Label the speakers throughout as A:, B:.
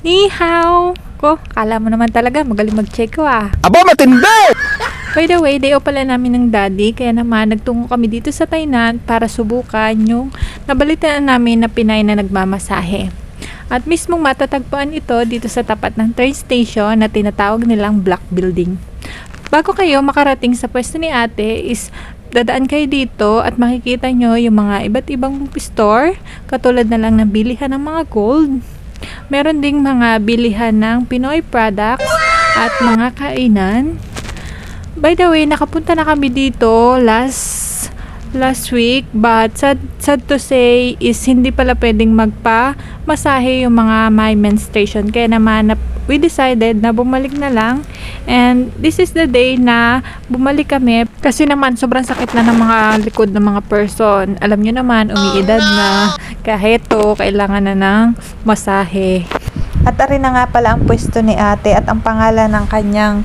A: Ni hao! Ko, kala mo naman talaga magaling mag-check ko ah.
B: Aba, matindi!
A: By the way, day off pala namin ng daddy, kaya naman nagtungo kami dito sa Tainan para subukan yung nabalitaan namin na Pinay na nagmamasahe. At mismong matatagpuan ito dito sa tapat ng train station na tinatawag nilang Black Building. Bago kayo makarating sa pwesto ni ate is dadaan kayo dito at makikita nyo yung mga iba't ibang store katulad na lang ng bilihan ng mga gold. Meron ding mga bilihan ng Pinoy products at mga kainan. By the way, nakapunta na kami dito last last week but sad, sad to say is hindi pala pwedeng magpa masahe yung mga my menstruation. Kaya naman na, we decided na bumalik na lang. And this is the day na bumalik kami kasi naman sobrang sakit na ng mga likod ng mga person. Alam nyo naman umiidad na kahit to kailangan na ng masahe
C: At ari na nga pala ang pwesto ni ate at ang pangalan ng kanyang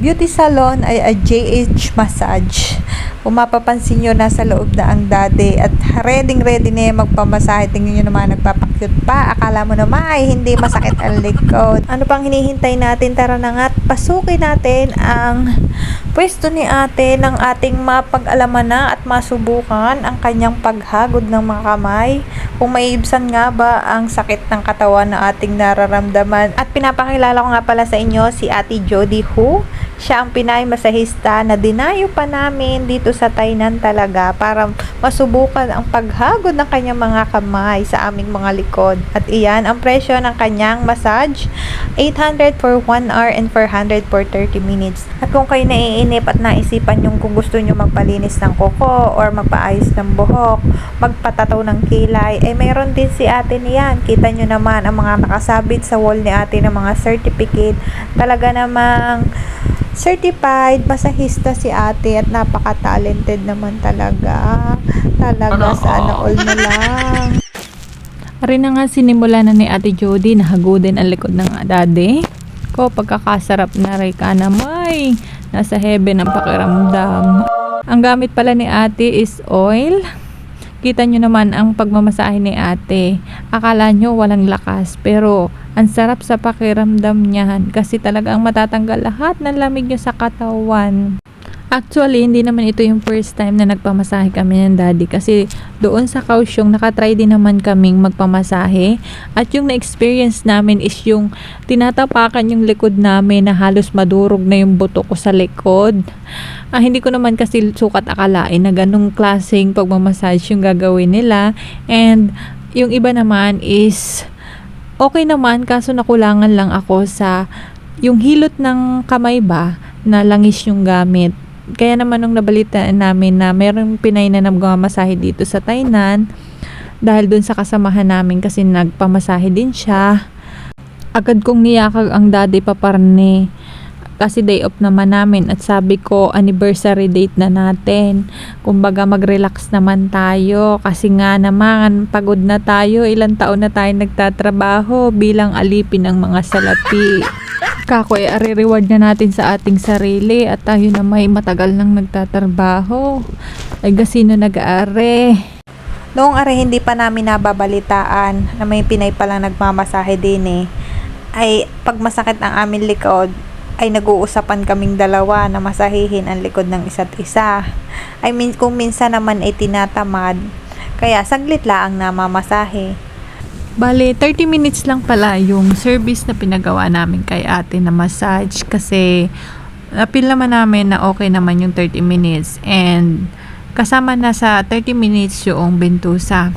C: beauty salon ay a JH Massage. Kung mapapansin nyo, nasa loob na ang daddy at ready ready na yung magpamasahe. Tingnan nyo naman, nagpapakyut pa. Akala mo naman ay hindi masakit ang likod. Ano pang hinihintay natin? Tara na nga pasukin natin ang pwesto ni ate ng ating mapag-alaman na at masubukan ang kanyang paghagod ng mga kamay. Kung maiibsan nga ba ang sakit ng katawan na ating nararamdaman. At pinapakilala ko nga pala sa inyo si Ate Jody Hu. Siya ang Pinay masahista na dinayo pa namin dito sa Tainan talaga para masubukan ang paghagod ng kanyang mga kamay sa aming mga likod. At iyan ang presyo ng kanyang massage. 800 for 1 hour and 400 for 30 minutes. At kung kayo naiinip at naisipan yung kung gusto nyo magpalinis ng kuko or magpaayos ng buhok, magpatataw ng kilay, ay mayroon din si ate niyan. Kita nyo naman ang mga nakasabit sa wall ni ate ng mga certificate. Talaga namang certified masahista si ate at napaka-talented naman talaga. Talaga sana all na lang.
A: Ari na nga sinimula na ni Ate Jody na hagudin ang likod ng daddy. Ko, pagkakasarap na rin ka na may. Nasa heaven ang pakiramdam. Ang gamit pala ni ate is oil. Kita nyo naman ang pagmamasahe ni ate. Akala nyo walang lakas pero ang sarap sa pakiramdam niyan kasi talagang matatanggal lahat ng lamig nyo sa katawan. Actually, hindi naman ito yung first time na nagpamasahe kami ng daddy kasi doon sa Kaohsiung nakatry din naman kaming magpamasahe at yung na-experience namin is yung tinatapakan yung likod namin na halos madurog na yung buto ko sa likod. Ah, hindi ko naman kasi sukat akalain na ganong klaseng pagmamassage yung gagawin nila and yung iba naman is okay naman kaso nakulangan lang ako sa yung hilot ng kamay ba na langis yung gamit. Kaya naman nung nabalitaan namin na mayroong Pinay na nagmamasahe dito sa Tainan dahil dun sa kasamahan namin kasi nagpamasahe din siya. Agad kong niyakag ang daddy paparne kasi day off naman namin at sabi ko anniversary date na natin. Kumbaga mag-relax naman tayo. Kasi nga naman pagod na tayo. Ilang taon na tayo nagtatrabaho bilang alipin ng mga salapi. Kako ay reward na natin sa ating sarili. At tayo na may matagal nang nagtatrabaho. Ay gasino nag-aare
C: Noong are hindi pa namin nababalitaan na may Pinay palang nagmamasahe din eh, ay pag masakit ang aming likod, ay nag-uusapan kaming dalawa na masahihin ang likod ng isa't isa. I mean, kung minsan naman ay tinatamad, kaya saglit lang ang namamasahe.
A: Bale, 30 minutes lang pala yung service na pinagawa namin kay ate na massage kasi napil naman namin na okay naman yung 30 minutes and kasama na sa 30 minutes yung bentusa.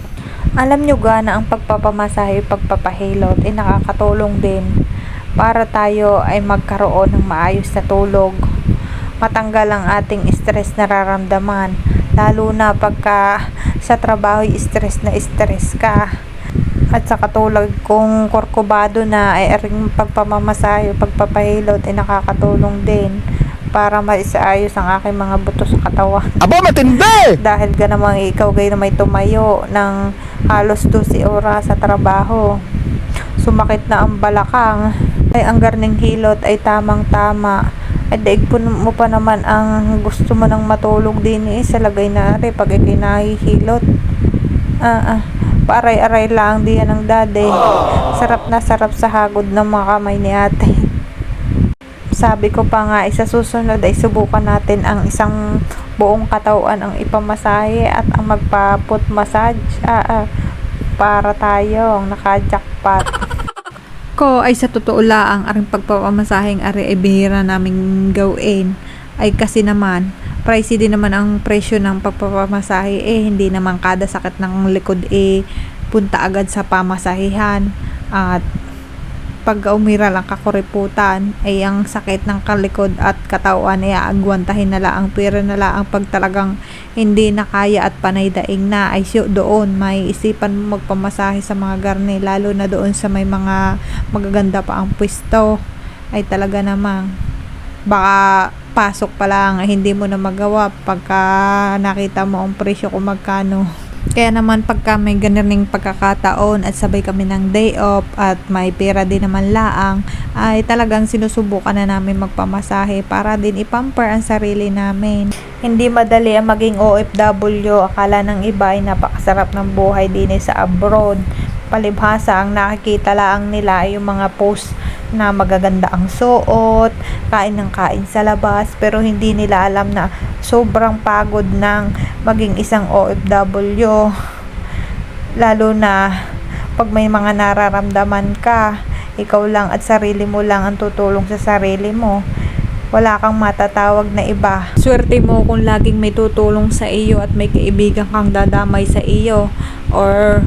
C: Alam nyo ga na ang pagpapamasahe, pagpapahilot ay nakakatulong din para tayo ay magkaroon ng maayos na tulog. Matanggal ang ating stress na nararamdaman. Lalo na pagka sa trabaho stress na stress ka. At sa katulad kung korkobado na ay aring pagpamamasahe, pagpapahilot ay nakakatulong din para maisaayos ang aking mga buto sa katawan
B: Aba, matindi!
C: dahil ka namang ikaw gay na may tumayo ng halos 12 oras sa trabaho. Sumakit na ang balakang. Ay ang garning hilot ay tamang tama. Ay daig po mo pa naman ang gusto mo nang matulog din eh sa lagay na ari pag ikay nahihilot. Ah, ah, Paaray-aray lang diyan ng dade. Sarap na sarap sa hagod ng mga kamay ni ate. Sabi ko pa nga, isa susunod ay subukan natin ang isang buong katawan ang ipamasahe at ang magpa-foot massage ah, ah, para tayong naka-jackpot. Ko ay sa totoo lang ang pagpapamasaheng ari ay bihira naming gawin ay kasi naman pricey din naman ang presyo ng pagpapamasahe eh. Hindi naman kada sakit ng likod eh punta agad sa pamasahihan at pag umira lang kakuriputan ay ang sakit ng kalikod at katawan ay aagwantahin na lang. Pero na lang pag talagang hindi na kaya at panay daing na ay siyo doon may isipan mo magpamasahe sa mga garne lalo na doon sa may mga magaganda pa ang pwesto ay talaga namang baka pasok pa lang hindi mo na magawa pagka nakita mo ang presyo kung magkano kaya naman pagka may ganering pagkakataon at sabay kami ng day off at may pera din naman laang ay talagang sinusubukan na namin magpamasahe para din ipamper ang sarili namin. Hindi madali ang maging OFW. Akala ng iba ay napakasarap ng buhay din eh sa abroad. Palibhasa ang nakikita lang nila ay yung mga post na magaganda ang suot, kain ng kain sa labas, pero hindi nila alam na sobrang pagod ng maging isang OFW. Lalo na pag may mga nararamdaman ka, ikaw lang at sarili mo lang ang tutulong sa sarili mo. Wala kang matatawag na iba. Swerte mo kung laging may tutulong sa iyo at may kaibigan kang dadamay sa iyo or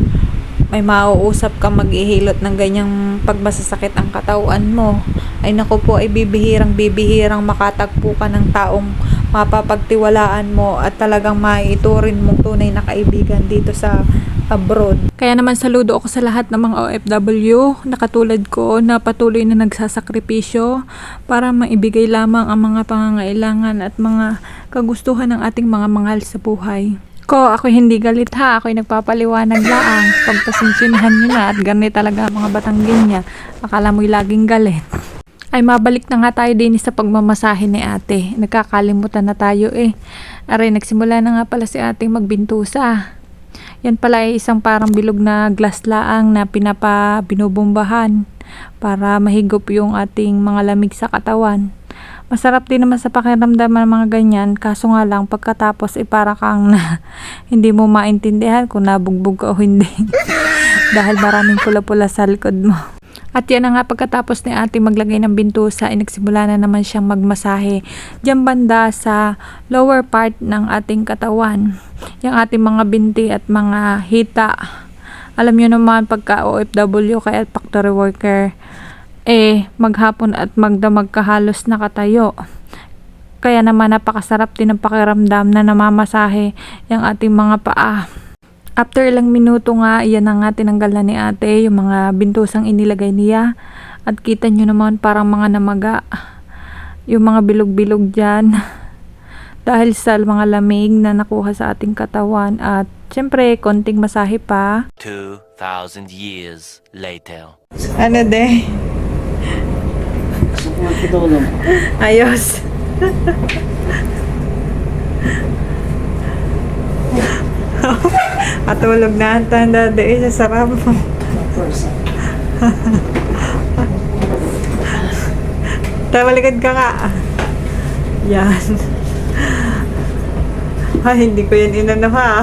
C: may mauusap ka maghihilot ng ganyang pagmasasakit ang katawan mo ay naku po ay bibihirang bibihirang makatagpo ka ng taong mapapagtiwalaan mo at talagang maiturin mong tunay na kaibigan dito sa abroad. Kaya naman saludo ako sa lahat ng mga OFW na katulad ko na patuloy na nagsasakripisyo para maibigay lamang ang mga pangangailangan at mga kagustuhan ng ating mga manghal sa buhay. Ko, ako hindi galit ha. Ako'y nagpapaliwanag laang. Pagpasensyonhan nyo na at ganit talaga mga batanggin niya. Akala mo'y laging galit. Ay mabalik na nga tayo din sa pagmamasahe ni ate. Nagkakalimutan na tayo eh. Aray, nagsimula na nga pala si ating magbintusa. Yan pala ay isang parang bilog na glass laang na pinapa binubombahan para mahigop yung ating mga lamig sa katawan. Masarap din naman sa pakiramdam ng mga ganyan, kaso nga lang pagkatapos ay para kang na hindi mo maintindihan kung nabugbog ka o hindi. Dahil maraming pula-pula sa likod mo. At yan na nga pagkatapos ni ate maglagay ng bintusa ay nagsimula na naman siyang magmasahe diyan banda sa lower part ng ating katawan. Yung ating mga binti at mga hita. Alam nyo naman pagka OFW kaya factory worker eh maghapon at magdamag ka halos nakatayo. Kaya naman napakasarap din ang pakiramdam na namamasahe yung ating mga paa. After ilang minuto nga, iyan na nga tinanggal na ni ate yung mga bintusang inilagay niya. At kita nyo naman parang mga namaga. Yung mga bilog-bilog dyan. Dahil sa mga lamig na nakuha sa ating katawan. At syempre, konting masahe pa.
D: 2,000 years later.
C: Ano de? Ayos. Atulog na ang tanda de sa sarap. Tawalikad ka nga. Yan. Ay, hindi ko yan inano ha.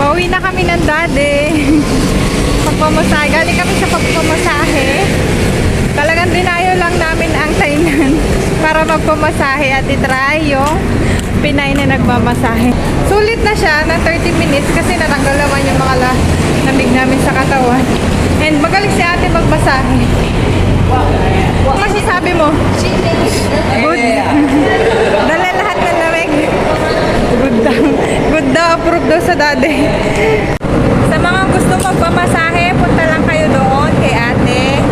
C: Pauwi na kami ng dade. Pagpamasahe. Galing kami sa pagpamasahe. Talagang dinayo lang namin ang tainan para magpamasahe at itry yung Pinay na nagmamasahe. Sulit na siya ng 30 minutes kasi natanggal naman yung mga la lamig namin sa katawan. And magaling si ate magmasahe. Ano masasabi mo? Good. Dala lahat ng lamig. Good daw. Good daw. Approve daw sa mga
E: gusto magpapasahe, punta lang kayo doon kay ate.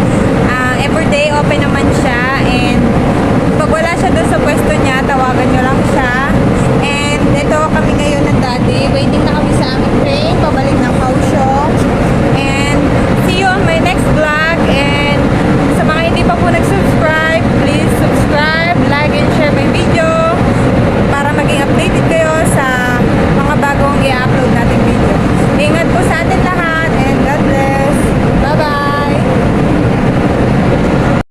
E: Uh, everyday open naman siya and pag wala siya doon
C: sa pwesto niya, tawagan niyo